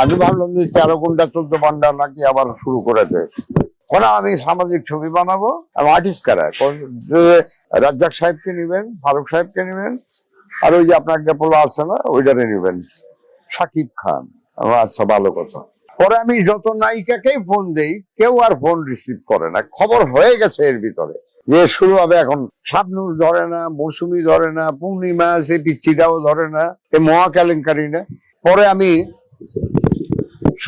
আমি ভাবলাম যে তেরো ঘণ্টা চোদ্দ ঘণ্টা নাকি আবার শুরু করে দেয় কোন, আমি সামাজিক ছবি বানাবো আর্টিস্ট কারা? রাজ্জাক সাহেবকে নেবেন, ফারুক সাহেবকে নেবেন, আর ওই যে আপনার ডেপোলো আছে না, ওইটারে নেবেন। সাকিব খান আচ্ছা ভালো কথা। পরে আমি যত নায়িকাকেই ফোন দেই, কেউ আর ফোন রিসিভ করে না। খবর হয়ে গেছে এর ভিতরে। যে শুরু হবে এখন, শাবনুর ধরে না, মৌসুমি ধরে না, পূর্ণিমা, সে পিচ্ছিটাও ধরে না, এ মহা কেলেঙ্কারি না। পরে আমি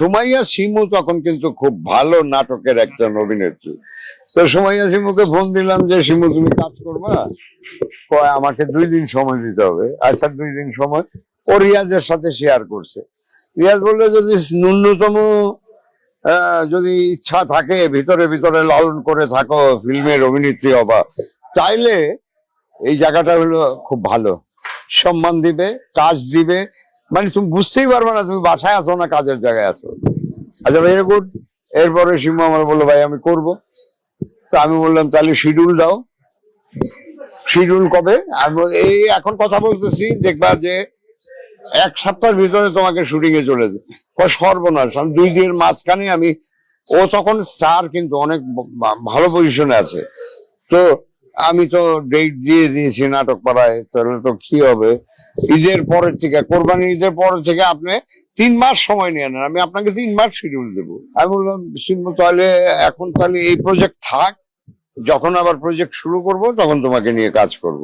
সুমাইয়া শিমু তখন কিন্তু খুব ভালো নাটকের একজন অভিনেত্রী। তো সুমাইয়া শিমুকে ফোন দিলাম যে শিমু তুমি কাজ করবা? কয়, আমাকে দুই দিন সময় দিতে হবে। আচ্ছা দুই দিন সময়। ও রিয়াজের সাথে শেয়ার করছে। রিয়াজ বলল, যদি ন্যূনতম যদি ইচ্ছা থাকে, ভিতরে ভিতরে লালন করে থাকো, ফিল্মের অভিনেত্রী হবা। তাইলে এই জায়গাটা হলো খুব ভালো। সম্মান দিবে, কাজ দিবে মানে তুমি বুঝতেই পারবে না তুমি বাসায় আছো না কাজের জায়গায় আছো। আচ্ছা ভেরি গুড এরপরে সিমু আমার বলল, ভাই, আমি করব। তো আমি বললাম, তাহলে শিডিউল দাও। শিডিউল কবে? আমি এই এখন কথা বলতেছি, দেখবা যে এক সপ্তাহের ভিতরে তোমাকে শুটিং এ চলে যাবে। কয় সর্বনাশ, আমি দুই দিনের মাঝখানে আমি, ও তখন স্টার কিন্তু অনেক ভালো পজিশনে আছে। তো আমি তো ডেট দিয়ে দিয়েছি নাটক পাড়ায় তাহলে তো কি হবে? ঈদের পরের থেকে কোরবানি ঈদের পরের থেকে আপনি তিন মাস সময় নিয়ে নেন, আমি আপনাকে তিন মাস শিডিউল দেবো। আমি বললাম শিবু তাহলে এখন তাহলে এই প্রজেক্ট থাক, যখন আবার প্রজেক্ট শুরু করব, তখন তোমাকে নিয়ে কাজ করব।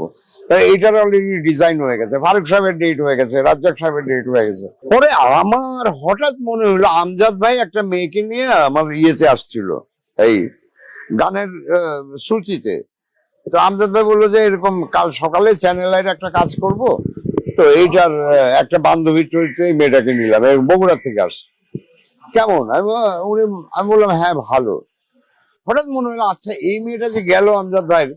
এইটার অলরেডি ডিজাইন হয়ে গেছে, ফারুক সাহেবের ডেট হয়ে গেছে, রাজ্জাক সাহেবের ডেট হয়ে গেছে। পরে আমার হঠাৎ মনে হলো, আমজাদ ভাই একটা মেয়েকে নিয়ে আমার ইয়েতে আসছিল, এই গানের শ্রুতিতে তো আমজাদ ভাই বলল যে এরকম কাল সকালে চ্যানেল আইয়ের একটা কাজ করব। তো এইটার একটা বান্ধবীর চরিত্রে এই মেয়েটাকে নিলাম বগুড়া থেকে আসছে। কেমন? আমি, উনি, আমি বললাম হ্যাঁ ভালো। হঠাৎ মনে হলো আচ্ছা এই মেয়েটা যে গেল আমজাদ ভাইয়ের,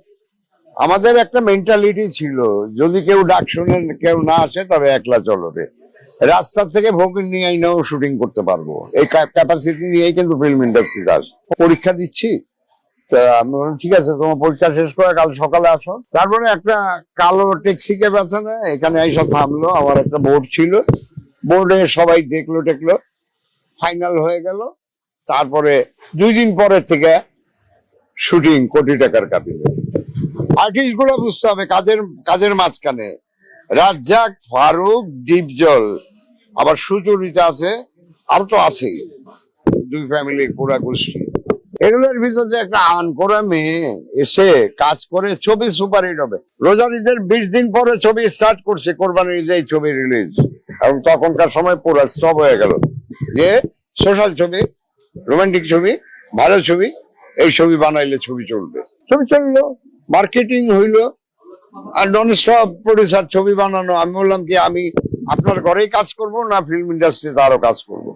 আমাদের একটা মেন্টালিটি ছিল, যদি কেউ ডাক শুনে কেউ না আসে, তবে একলা চলবে। রাস্তা থেকে ভোগিন নিয়ে আইনাও শুটিং করতে পারব। এই ক্যাপাসিটি নিয়েই কিন্তু ফিল্ম ইন্ডাস্ট্রিতে আস, পরীক্ষা দিচ্ছি। আমি ঠিক আছে, তোমার পরীক্ষা শেষ করে কাল সকালে আসো। তারপরে একটা কালো ট্যাক্সি ক্যাব আছে না, এখানে এসে থামলো, আমার একটা বোর্ড ছিল। বোর্ডে সবাই দেখল, টেকলো, ফাইনাল হয়ে গেল। তারপরে দুই দিন পরের থেকে শুটিং কোটি টাকার কাবিলে আর্টিস্টগুলো বুঝতে হবে, কাজের কাজের মাঝখানে। রাজ্জাক, ফারুক ডিপজল আবার সুচরিতা আছে, আর তো আছেই। দুই ফ্যামিলি পুরা গোষ্ঠী। এগুলোর ভিতরে একটা আন করা মেয়ে এসে কাজ করে ছবি সুপারহিট হবে। রোজার ঈদের বিশ দিন পরে ছবি স্টার্ট করছে, কোরবানির ঈদে এই ছবি রিলিজ এবং তখনকার সময় পুরো স্টপ হয়ে গেল। যে সোশ্যাল ছবি রোমান্টিক ছবি, ভালো ছবি, এই ছবি বানাইলে ছবি চলবে। ছবি চলল মার্কেটিং হইল, আর নন স্টপ প্রডিউসার ছবি বানানো। আমি বললাম কি, আমি আপনার ঘরেই কাজ করব না ফিল্ম ইন্ডাস্ট্রিতে আরও কাজ করব?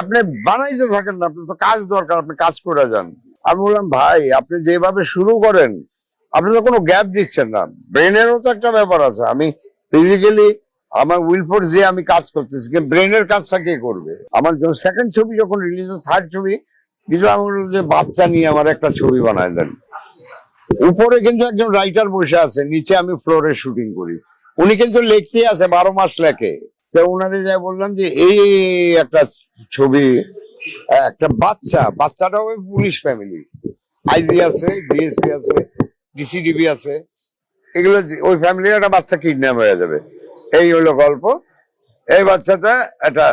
আপনি বানাইতে থাকেন না আপনি তো কাজ দরকার, আপনি কাজ করে যান। আমি বললাম, ভাই, আপনি যেভাবে শুরু করেন, আপনি তো কোনো গ্যাপ দিচ্ছেন না। ব্রেনেরও তো একটা ব্যাপার আছে। আমি ফিজিক্যালি আমার উইলফোর যে আমি কাজ করতেছি, কিন্তু ব্রেনের কাজটা কে করবে? আমার সেকেন্ড ছবি যখন রিলিজ থার্ড ছবি কিছু আমি বললাম যে বাচ্চা নিয়ে আমার একটা ছবি বানায় দেন। উপরে কিন্তু একজন রাইটার বসে আছে, নিচে আমি ফ্লোরে শুটিং করি। উনি কিন্তু লিখতে আছে, বারো মাস লেখে। তো উনারে যাই বললাম যে, এই একটা ছবি, একটা বাচ্চা, বাচ্চাটা ওই পুলিশ ফ্যামিলি আইজি আছে ডিএসপি আছে ডিসিডিবি আছে। এগুলো ওই ফ্যামিলির একটা বাচ্চা কিডন্যাপ হয়ে যাবে। এই হলো গল্প। এই বাচ্চাটা একটা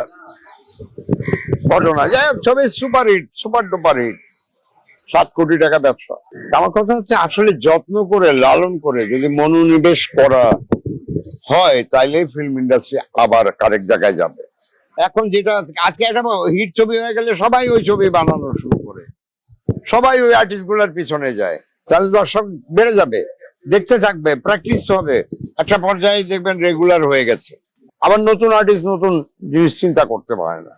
ঘটনা। যাই হোক, ছবি super hit super duper hit সাত কোটি টাকা ব্যবসা। আমার কথা হচ্ছে, আসলে যত্ন করে, লালন করে যদি মনোনিবেশ করা হয়, তাইলে ফিল্ম ইন্ডাস্ট্রি আবার কারেক জায়গায় যাবে। এখন যেটা আজকে- একটা হিট ছবি হয়ে গেলে সবাই ওই ছবি বানানো শুরু করে। সবাই ওই আর্টিস্টগুলার পিছনে যায়। তাহলে দর্শক বেড়ে যাবে, দেখতে থাকবে প্র্যাকটিস হবে। একটা পর্যায়ে দেখবেন রেগুলার হয়ে গেছে। আবার নতুন আর্টিস্ট নতুন জিনিস চিন্তা করতে পারে না।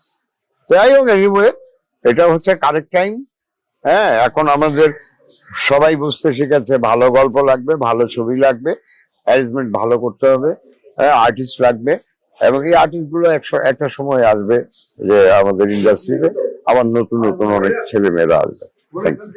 যাই হোক এনিওয়ে এটা হচ্ছে কারেক্ট টাইম হ্যাঁ এখন আমাদের সবাই বুঝতে শিখেছে, ভালো গল্প লাগবে, ভালো ছবি লাগবে। অ্যারেঞ্জমেন্ট ভালো করতে হবে। হ্যাঁ আর্টিস্ট লাগবে এবং এই আর্টিস্টগুলো একটা সময় আসবে যে আমাদের ইন্ডাস্ট্রিতে আবার নতুন নতুন অনেক ছেলে মেয়েরা আসবে.